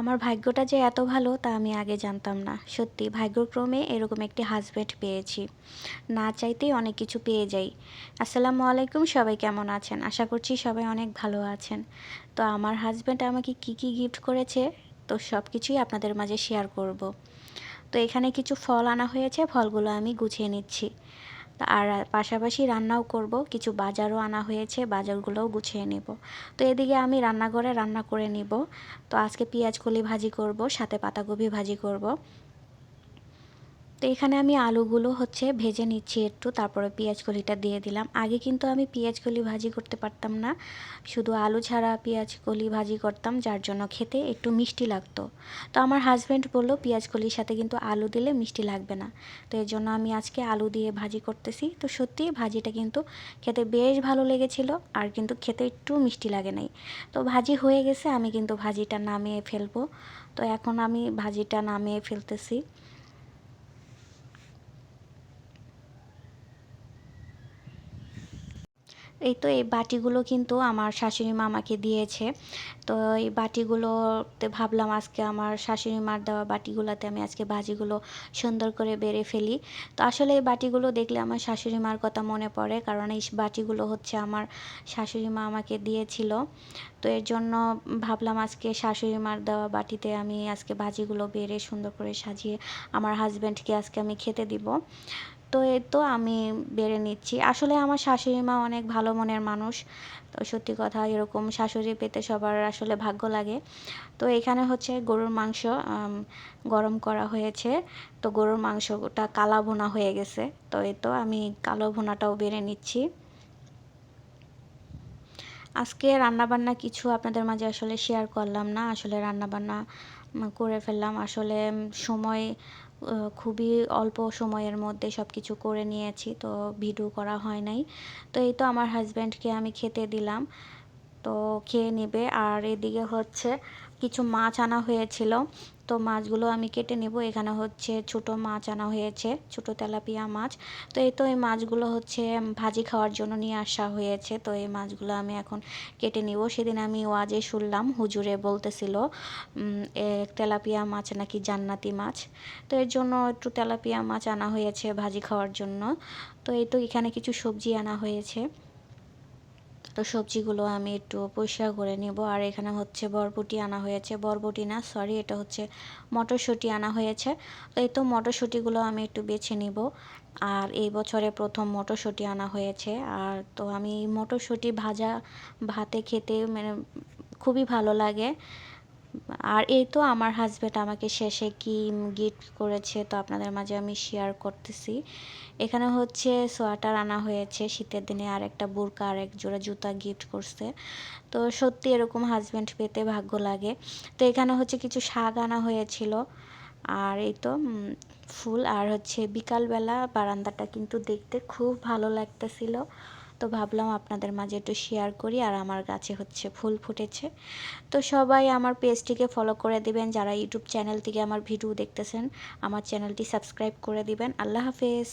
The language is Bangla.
আমার ভাগ্যটা যে এত ভালো তা আমি আগে জানতাম না। সত্যি, ভাগ্যক্রমে এরকম একটি হাজব্যান্ড পেয়েছি। না চাইতেই অনেক কিছু পেয়ে যাই। আসসালামু আলাইকুম, সবাই কেমন আছেন? আশা করছি সবাই অনেক ভালো আছেন। তো আমার হাজব্যান্ড আমাকে কি কি গিফট করেছে? তো সব কিছুই আপনাদের মাঝে শেয়ার করব। তো এখানে কিছু ফল আনা হয়েছে, ফলগুলো আমি গুছিয়ে নিচ্ছি। আর পাশাপাশি রান্নাও করব। কিছু বাজারও আনা হয়েছে, বাজারগুলোও গুছিয়ে নেব। তো এদিকে আমি রান্নাঘরে রান্না করে নিব। তো আজকে পেঁয়াজ কলি ভাজি করব, সাথে পাতাকপি ভাজি করব। এখানে আমি আলুগুলো হচ্ছে ভেজে নিচ্ছি একটু, তারপরে পেঁয়াজ কলিটা দিয়ে দিলাম। আগে কিন্তু আমি পেঁয়াজ কলি ভাজি করতে পারতাম না। শুধু আলু ছাড়া পেঁয়াজ কলি ভাজি করতাম, যার জন্য খেতে একটু মিষ্টি লাগতো। তো আমার হাজব্যান্ড বলল পেঁয়াজ কলির সাথে কিন্তু আলু দিলে মিষ্টি লাগবে না। তো এর জন্য আমি আজকে আলু দিয়ে ভাজি করতেছি। তো সত্যি ভাজিটা কিন্তু খেতে বেশ ভালো লেগেছিল, আর কিন্তু খেতে একটু মিষ্টি লাগে নাই। তো ভাজি হয়ে গেছে, আমি কিন্তু ভাজিটা নামিয়ে ফেলব। তো এখন আমি ভাজিটা নামিয়ে ফেলতেছি। এই তো এই বাটিগুলো কিন্তু আমার শাশুড়ি মা আমাকে দিয়েছে। তো এই বাটিগুলোতে ভাবলাম আজকে আমার শাশুড়ি মার দেওয়া বাটিগুলোতে আমি আজকে ভাজিগুলো সুন্দর করে বেড়ে ফেলি। তো আসলে এই বাটিগুলো দেখলে আমার শাশুড়ি মার কথা মনে পড়ে, কারণ এই বাটিগুলো হচ্ছে আমার শাশুড়ি মা আমাকে দিয়েছিল। তো এর জন্য ভাবলাম আজকে শাশুড়ি মার দেওয়া বাটিতে আমি আজকে ভাজিগুলো বেড়ে সুন্দর করে সাজিয়ে আমার হাজব্যান্ডকে আজকে আমি খেতে দিব। তো এই তো আমি বেড়ে নিচ্ছি। আসলে আমার শাশুড়ি মা অনেক ভালো মনের মানুষ। তো সত্যি কথা এরকম শাশুড়ি পেতে সবার আসলে ভাগ্য লাগে। তো এখানে হচ্ছে গরুর মাংস গরম করা হয়েছে। তো গরুর মাংসটা কালা ভুনা হয়ে গেছে। তো এই তো আমি কালো ভুনাটাও বেড়ে নিচ্ছি। আজকে রান্নাবান্না কিছু আপনাদের মাঝে আসলে শেয়ার করলাম না। আসলে রান্নাবান্না করে ফেললাম। আসলে সময় খুবই অল্প সময়ের মধ্যে সব কিছু করে নিয়েছি, তো ভিডিও করা হয় নাই। তো এই তো আমার হাজব্যান্ডকে আমি খেতে দিলাম, তো খেয়ে নেবে। আর এদিকে হচ্ছে কিছু মাছ আনা হয়েছিল। তো মাছগুলো আমি কেটে নেব। এখানে হচ্ছে ছোট মাছ আনা হয়েছে, ছোট তেলাপিয়া মাছ। তো এই তো এই মাছগুলো হচ্ছে ভাজি খাওয়ার জন্য নিয়ে আসা হয়েছে। তো এই মাছগুলো আমি এখন কেটে নিব। সেদিন আমি ওয়াজে শুনলাম, হুজুরে বলতেছিল তেলাপিয়া মাছ নাকি জান্নাতি মাছ। তো এর জন্য একটু তেলাপিয়া মাছ আনা হয়েছে ভাজি খাওয়ার জন্য। তো এই তো এখানে কিছু সবজি আনা হয়েছে। তো সবজিগুলো আমি একটু পরিষ্কার করে নিব। আর এখানে হচ্ছে বরবটি আনা হয়েছে। বরবটি না সরি এটা হচ্ছে মটরশুঁটি আনা হয়েছে। তো এই তো মটরশুঁটিগুলো আমি একটু বেছে নিব। আর এই বছরে প্রথম মটরশুঁটি আনা হয়েছে। আর তো আমি মটরশুঁটি ভাজা ভাতে খেতে মানে খুবই ভালো লাগে। আর এই তো আমার হাজব্যান্ড আমাকে শেষে কি গিফট করেছে, তো আপনাদের মাঝে আমি শেয়ার করতেছি। এখানে হচ্ছে সোয়াটার আনা হয়েছে শীতের দিনে, আর একটা বুরকা, আর এক জোড়া জুতা গিফট করছে। তো সত্যি এরকম হাজব্যান্ড পেতে ভাগ্য লাগে। তো এখানে হচ্ছে কিছু শাক আনা হয়েছিল, আর এই তো ফুল। আর হচ্ছে বিকালবেলা বারান্দাটা কিন্তু দেখতে খুব ভালো লাগতেছিল। তো ভাবলাম আপনাদের মাঝে একটু শেয়ার করি আর আমার গাছে হচ্ছে ফুল ফুটেছে। তো সবাই আমার পেজটিকে ফলো করে দিবেন, যারা ইউটিউব চ্যানেল থেকে আমার ভিডিও দেখতেছেন, আমার চ্যানেলটি সাবস্ক্রাইব করে দিবেন। আল্লাহ হাফেজ।